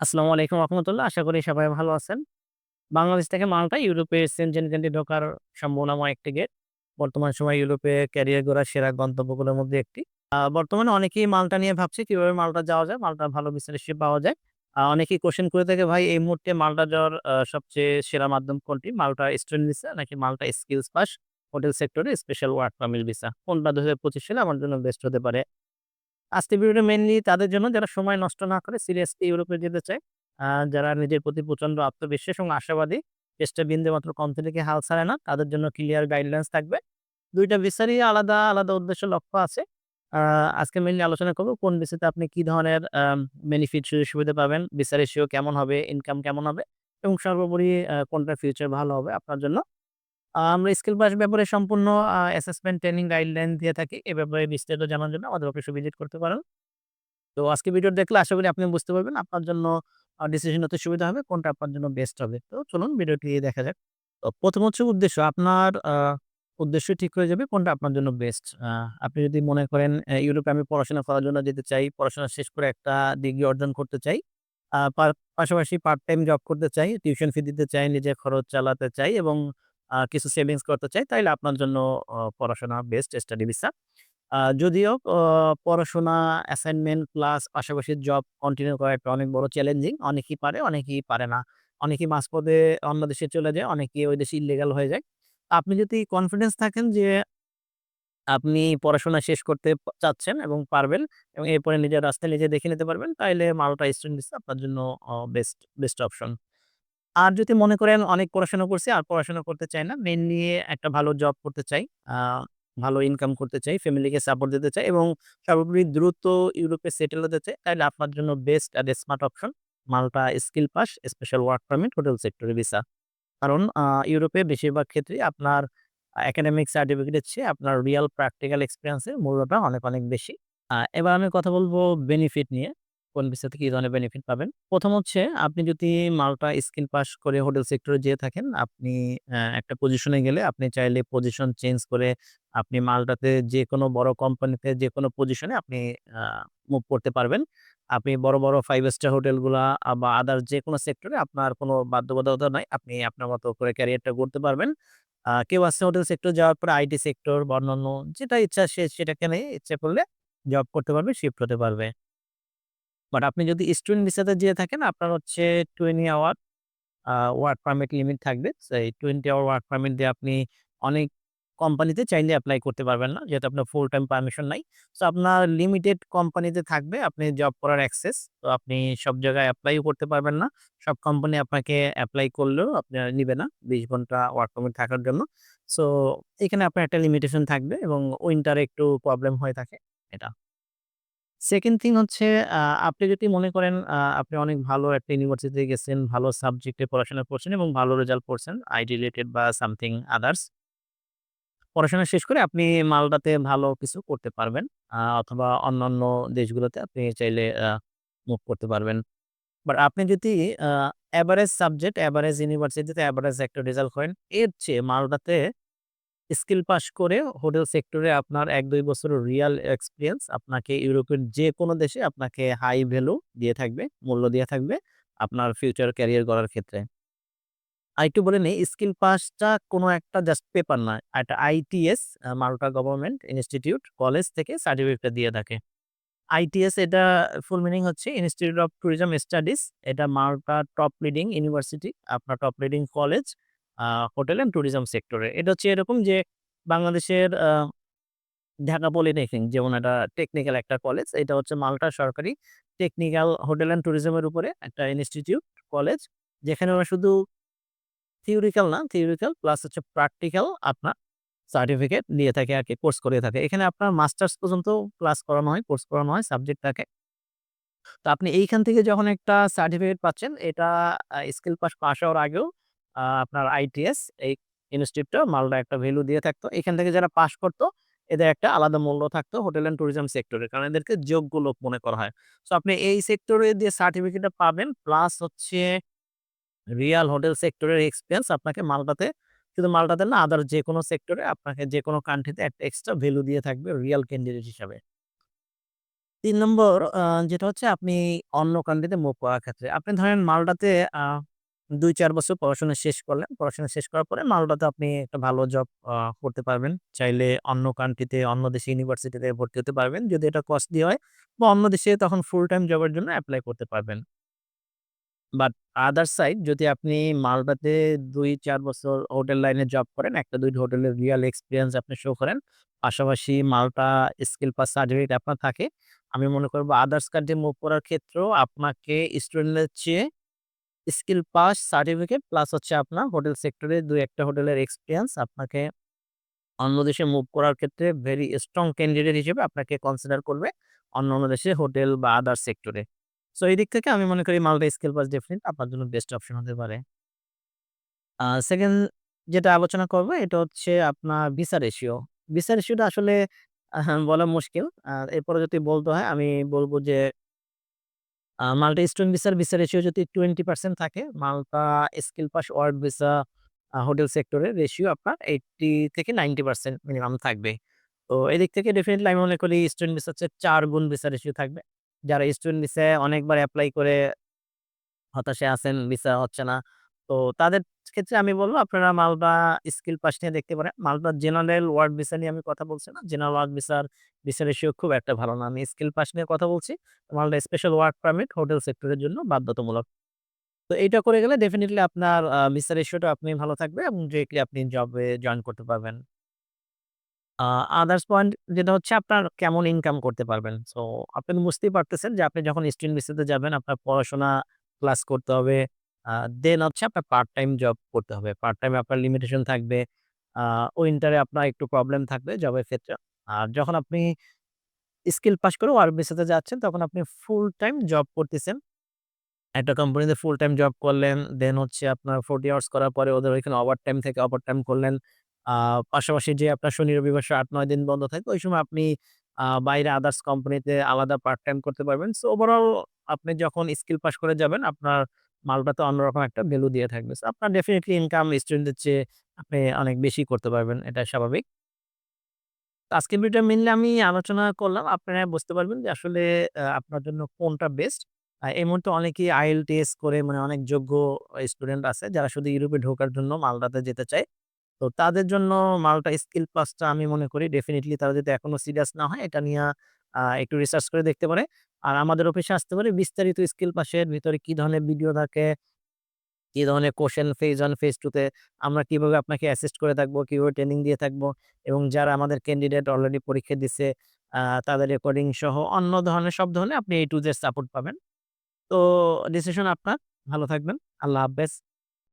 আসসালামু আলাইকুম রহমতুল্লাহ। আশা করি সবাই ভালো আছেন। বাংলাদেশ থেকে মাল্টা ইউরোপের সেনজেন কান্ট্রি ঢোকার সম্ভাবনাময় একটি গেট। বর্তমান সময় ইউরোপে ক্যারিয়ার গড়ার সেরা গন্তব্যগুলোর মধ্যে একটি। বর্তমানে অনেকেই মালটা নিয়ে ভাবছে কীভাবে মালটা যাওয়া যায়, মালটা ভালো বিছানাসি পাওয়া যায়। অনেকেই কোশ্চেন করে থাকে ভাই এই মুহূর্তে মালটা যাওয়ার সবচেয়ে সেরা মাধ্যম কোনটি? মালটা স্টুডেন্ট ভিসা নাকি মালটা স্কিলস পাস, হোটেল সেক্টরে স্পেশাল ওয়ার্ক পারমিট ভিসা। কোনটা ২০২৫ সালে আমার জন্য বেস্ট হতে পারে? আজকের ভিডিওটা মেনলি তাদের জন্য যারা সময় নষ্ট না করে সিরিয়াসলি ইউরোপে যেতে চায়। যারা নিজের প্রতি প্রচণ্ড আত্মবিশ্বাস এবং আশাবাদী, চেষ্টা বিন্দুমাত্র কমতি থেকে হাল ছাড়ে না, তাদের জন্য ক্লিয়ার গাইডলাইন্স থাকবে। ২ টা ভিসারই আলাদা, আলাদা উদ্দেশ্য লক্ষ্য আছে। আজকে মেইনলি আলোচনা করব কোন ভিসাতে আপনি কি ধরনের বেনিফিট সুযোগ-সুবিধা পাবেন, ভিসা রেশিও কেমন হবে, ইনকাম কেমন হবে এবং সর্বোপরি আ কোনটার ফিউচার ভালো হবে আপনার জন্য। আমরা স্কিল পাস ব্যাপারে সম্পূর্ণ অ্যাসেসমেন্ট ট্রেনিং গাইডলাইন দিয়ে থাকি। এ ব্যাপারে বিস্তারিত জানার জন্য আমাদের অফিসে ভিজিট করতে পারেন। তো আজকে ভিডিও দেখলে আশা করি আপনি বুঝতে পারবেন আপনার জন্য ডিসিশন হতে সুবিধা হবে, কোনটা আপনার জন্য বেস্ট হবে। তো চলুন ভিডিওটি দেখা যাক। তো প্রথম হচ্ছে উদ্দেশ্য। আপনার উদ্দেশ্য ঠিক হয়ে যাবে কোনটা আপনার জন্য বেস্ট। আপনি যদি মনে করেন ইউরোপে আমি পড়াশোনা করার জন্য যেতে চাই, পড়াশোনা শেষ করে একটা ডিগ্রি অর্জন করতে চাই। পাশাপাশি পার্ট টাইম জব করতে চাই, টিউশন ফি দিতে চাই, নিজের খরচ চালাতে চাই এবং কিছু সেভিংস করতে চাই, তাইলে আপনার জন্য পড়াশোনা বেস্ট স্টাডি ভিসা। যদিও পড়াশোনা, অ্যাসাইনমেন্ট প্লাস পাশাপাশি জব কন্টিনিউ করা একটা অনেক বড় চ্যালেঞ্জিং। অনেকেই পারে, অনেকেই পারে না। অনেকেই মাঝপথে অন্য দেশে চলে যায়, অনেকেই ওই দেশে ইল্লিগাল হয়ে যায়। আপনি যদি কনফিডেন্স থাকেন যে আপনি পড়াশোনা শেষ করতে চাচ্ছেন এবং পারবেন এবং এরপরে নিজের রাস্তায় নিজে দেখে নিতে পারবেন, তাইলে মালটা স্টুডেন্ট আপনার জন্য বেস্ট বেস্ট অপশন। আর যদি মনে করেন অনেক পড়াশোনা করছি আর পড়াশোনা করতে চাই না, মেইনলি একটা ভালো জব করতে চাই, ভালো ইনকাম করতে চাই, ফ্যামিলিকে সাপোর্ট দিতে চাই এবং সর্বোপরি দ্রুত ইউরোপে সেটেল হতে চাই, তাহলে আপনার জন্য বেস্ট আর smart option Malta skill pass, special work permit, hotel সেক্টরে ভিসা। কারণ ইউরোপে বেশিরভাগ ক্ষেত্রে আপনার একাডেমিক সার্টিফিকেটের চেয়ে আপনার রিয়াল প্র্যাকটিক্যাল এক্সপেরিয়েন্স এর মূল্যটা অনেক, অনেক বেশি। এবার আমি কথা বলব বেনিফিট নিয়ে। কোন ভিসাতে কি ধরনের বেনিফিট পাবেন। প্রথম হচ্ছে আপনি যদি মালটা স্কিল পাস করে হোটেল সেক্টরে যেয়ে থাকেন, আপনি একটা পজিশনে গেলে আপনি চাইলে পজিশন চেঞ্জ করে আপনি মাল্টাতে যেকোনো বড় কোম্পানিতে যেকোনো পজিশনে আপনি মুভ করতে পারবেন। আপনি বড়, বড় ফাইভ স্টার হোটেলগুলা বা আদার্স যেকোনো সেক্টরে আপনার কোনো বাধ্যবাধকতা নাই। আপনি আপনার মতো করে ক্যারিয়ারটা গড়তে পারবেন। কেউ আসছে হোটেল সেক্টর যাওয়ার পরে আইটি সেক্টর বা অন্যান্য যেটা ইচ্ছা সে সেটাকে নিয়ে ইচ্ছা করলে জব করতে পারবে, শিফট হতে পারবে। বাট আপনি যদি স্টুডেন্ট ভিসাতে যেয়ে থাকেন, আপনার হচ্ছে 20 আওয়ার ওয়ার্ক পারমিট লিমিট থাকবে। এই 20 আওয়ার ওয়ার্ক পারমিট দিয়ে আপনি অনেক কোম্পানিতে চাইলে অ্যাপ্লাই করতে পারবেন না। যেহেতু আপনার ফুল টাইম পারমিশন নাই। সো আপনার লিমিটেড কোম্পানিতে থাকবে, আপনি জব করার অ্যাক্সেস। তো আপনি সব জায়গায় এপ্লাই ও করতে পারবেন না। সব কোম্পানি আপনাকে অ্যাপ্লাই করলেও আপনার নিবে না ২০ ঘণ্টা ওয়ার্ক পারমিট থাকার জন্য। সো এখানে আপনার একটা লিমিটেশন থাকবে এবং উইন্টারে একটু প্রবলেম হয়ে থাকে, এটা। সেকেন্ড থিং হচ্ছে আ আপনি যদি মনে করেন আ আপনি অনেক ভালো একটা ইউনিভার্সিটিতে গেছেন, ভালো সাবজেক্টে পড়াশোনা করছেন এবং ভালো রেজাল্ট করছেন, আইটি রিলেটেড বা সামথিং আদার্স। পড়াশোনা শেষ করে আপনি মালদাতে ভালো কিছু করতে পারবেন। আ অথবা অন্যান্য দেশগুলোতে আপনি চাইলে মুভ করতে পারবেন। বাট আপনি যদি আ এভারেজ সাবজেক্ট, এভারেজ ইউনিভার্সিটিতে এভারেজ একটা রেজাল্ট করেন, এর চেয়ে মালটাতে স্কিল পাস করে হোটেল সেক্টরে আপনার ১-২ বছরের রিয়াল এক্সপিরিয়েন্স আপনাকে ইউরোপের যে কোনো দেশে আপনাকে হাই ভ্যালু দিয়ে থাকবে, মূল্য দিয়ে থাকবে আপনার ফিউচার ক্যারিয়ার গড়ার ক্ষেত্রে। আরেকটু বলে নেই স্কিল পাসটা কোনো একটা জাস্ট পেপার না। একটা ITS Malta government institute college থেকে সার্টিফিকেটটা দিয়ে থাকে। আইটিএস এটা ফুল মিনিং হচ্ছে ইনস্টিটিউট অফ ট্যুরিজম স্টাডিজ। এটা মাল্টা টপ লিডিং ইউনিভার্সিটি, আপনার top leading college hotel and tourism সেক্টরে। এটা হচ্ছে এরকম যে বাংলাদেশের ঢাকা পলিটেকনিক যেমন একটা টেকনিক্যাল একটা কলেজ। এটা হচ্ছে মাল্টা সরকারি টেকনিক্যাল হোটেল অ্যান্ড ট্যুরিজমের উপরে একটা ইনস্টিটিউট কলেজ। যেখানে ওরা শুধু থিওরিক্যাল না, থিওরিক্যাল প্লাস হচ্ছে প্র্যাকটিক্যাল আপনার সার্টিফিকেট নিয়ে থাকে আর কি কোর্স করিয়ে থাকে। এখানে আপনার মাস্টার্স পর্যন্ত ক্লাস করানো হয়, কোর্স করানো হয়, সাবজেক্ট থাকে। তো আপনি এইখান থেকে যখন একটা সার্টিফিকেট পাচ্ছেন, এটা স্কিল পাস পাস হওয়ার আগেও আপনার আইটিএস এই ইনস্টিটিউটটা মালদা একটা ভ্যালু দিয়ে থাকতো। এখান থেকে যারা পাস করতো, এদের একটা আলাদা মূল্য থাকতো হোটেল অ্যান্ড ট্যুরিজম সেক্টরে। কারণ এদেরকে যোগ্য লোক মনে করা হয়। সো আপনি এই সেক্টরে দিয়ে সার্টিফিকেটটা পাবেন, প্লাস হচ্ছে রিয়াল হোটেল সেক্টরের এক্সপেরিয়েন্স আপনাকে মালটাতে শুধু মালটাতে না, আদার যে কোনো সেক্টরে আপনাকে যে কোনো কান্ট্রিতে একটা এক্সট্রা ভ্যালু দিয়ে থাকবে রিয়াল ক্যান্ডিডেট হিসাবে। তিন নম্বর যেটা হচ্ছে আপনি অন্য কান্ট্রিতে মুভ করার ক্ষেত্রে। আপনি ধরেন মাল্টাতে আ ২-৪ বছর পড়াশোনা শেষ করলেন। পড়াশোনা শেষ করার পরে মাল্টাতে আপনি একটা ভালো জব করতে পারবেন। চাইলে অন্য কান্ট্রিতে অন্য দেশে ইউনিভার্সিটিতে ভর্তি হতে পারবেন। যদি এটা কস্টলি হয় বা অন্য দেশে তখন ফুল টাইম জবের জন্য অ্যাপ্লাই করতে পারবেন। বাট আদার সাইড যদি আপনি মাল্টাতে ২-৪ বছর হোটেল লাইনে জব করেন, ১টা ২টা হোটেলের রিয়াল এক্সপিরিয়েন্স আপনি শো করেন। পাশাপাশি মালটা স্কিল পাস সার্টিফিকেট আপনার থাকে। আমি মনে করব আদার্স কান্ট্রি মুভ করার ক্ষেত্রেও আপনাকে স্টুডেন্টদের চেয়ে স্কিল পাস সার্টিফিকেট, প্লাস হচ্ছে আপনার হোটেল সেক্টরে ২-১ হোটেলের এক্সপিরিয়েন্স আপনাকে অন্য দেশে মুভ করার ক্ষেত্রে ভেরি স্ট্রং ক্যান্ডিডেট হিসেবে আপনাকে কনসিডার করবে অন্য অন্য দেশে হোটেল বা আদার সেক্টরে। সো, এই দিক থেকে আমি মনে করি মাল্টা স্কিল পাস ডেফিনিট আপনার জন্য বেস্ট অপশন হতে পারে। 2nd যেটা আলোচনা করব, এটা হচ্ছে আপনার ভিসা রেশিও। ভিসা রেশিওটা আসলে বলা মুশকিল। এরপরে যদি বলতে হয়, আমি বলব যে মাল্টা স্টুডেন্ট ভিসার ভিসা রেশিও যদি 20% থাকে, Malta skill pass work visa hotel সেক্টরের রেশিও আপনার 80 থেকে 90% মিনিমাম থাকবে। তো এদিক থেকে ডেফিনেটলি আমি মনে করি স্টুডেন্ট ভিসার চেয়ে ৪ গুণ ভিসা রেশিও থাকবে। যারা স্টুডেন্ট ভিসায় অনেকবার অ্যাপ্লাই করে হতাশে আসেন ভিসা হচ্ছে না। তো তাদের ক্ষেত্রে আমি বলব আপনারা মালদা স্কিল পাস নিয়ে দেখতে পারেন। মালদা জেনারেল ওয়ার্ড ভিসা নিয়ে আমি কথা বলছি না। জেনারেল ওয়ার্ড ভিসার, ভিসা রেশিও খুব একটা ভালো না। আমি স্কিল পাস নিয়ে কথা বলছি। Malta special work permit hotel সেক্টরের জন্য বাধ্যতামূলক। তো এইটা করে গেলে ডেফিনিটলি আপনার ভিসা রেশিওটা আপনি ভালো থাকবে এবং ডিরেক্টলি আপনি জবে জয়েন করতে পারবেন। আদার্স পয়েন্ট যেটা হচ্ছে আপনার কেমন ইনকাম করতে পারবেন। সো আপনি বুঝতেই পারতেছেন যে আপনি যখন স্টুডেন্ট ভিসাতে যাবেন আপনার পড়াশোনা ক্লাস করতে হবে। দেন হচ্ছে আপনার পার্ট টাইম জব করতে হবে। পার্ট টাইমে আপনার লিমিটেশন থাকবে। উইন্টারে আপনার একটু প্রবলেম থাকবে জবের ক্ষেত্রে। আর যখন আপনি স্কিল পাস করে ওয়ার্ক ভিসাতে যাচ্ছেন, তখন আপনি ফুল টাইম জব করতেছেন। একটা কোম্পানিতে ফুল টাইম জব করলেন। দেন হচ্ছে আপনার 40 আওয়ার্স করার পরে ওদের ওইখানে ওভার টাইম থেকে ওভার টাইম করলেন। পাশাপাশি যে আপনার শনি রবিবার ৮-৯ দিন বন্ধ থাকে, ওই সময় আপনি বাইরে আদার্স কোম্পানিতে আলাদা পার্ট টাইম করতে পারবেন। সো ওভারঅল আপনি যখন স্কিল পাস করে যাবেন, আপনার মাল্টাতে অন্যরকম একটা ভ্যালু দিয়ে থাকবে। আপনার ডেফিনেটলি ইনকাম স্টুডেন্টদের চেয়ে আপনি অনেক বেশি করতে পারবেন। এটা স্বাভাবিক। আজকের ভিডিওটা মেইনলি আমি আলোচনা করলাম। আপনারা বুঝতে পারবেন যে আসলে আপনার জন্য কোনটা বেস্ট। এই মুহূর্তে অনেকেই IELTS করে মানে অনেক যোগ্য স্টুডেন্ট আছে যারা শুধু ইউরোপে ঢোকার জন্য মালটাতে যেতে চায়। তো তাদের জন্য মালটা স্কিল পাসটা আমি মনে করি ডেফিনেটলি তারা যদি এখনও সিরিয়াস না হয়, এটা নিয়ে একটু রিসার্চ করে দেখতে পারে। আর আমাদের অফিসে আসতে পারে বিস্তারিত স্কিল পাশের ভিতরে কি ধরনের ভিডিও থাকে কি ধরনের কোশ্চেন ফেজ ওয়ান ফেজ 2 তে আমরা কীভাবে আপনাকে অ্যাসিস্ট করে থাকব, কীভাবে ট্রেনিং দিয়ে থাকব এবং যারা আমাদের ক্যান্ডিডেট অলরেডি পরীক্ষা দিছে তাদের রেকর্ডিং সহ অন্য ধরনের সব ধরনের আপনি এই টু Z সাপোর্ট পাবেন। তো ডিসিশন আপনার। ভালো থাকবেন। আল্লাহ হাফেজ।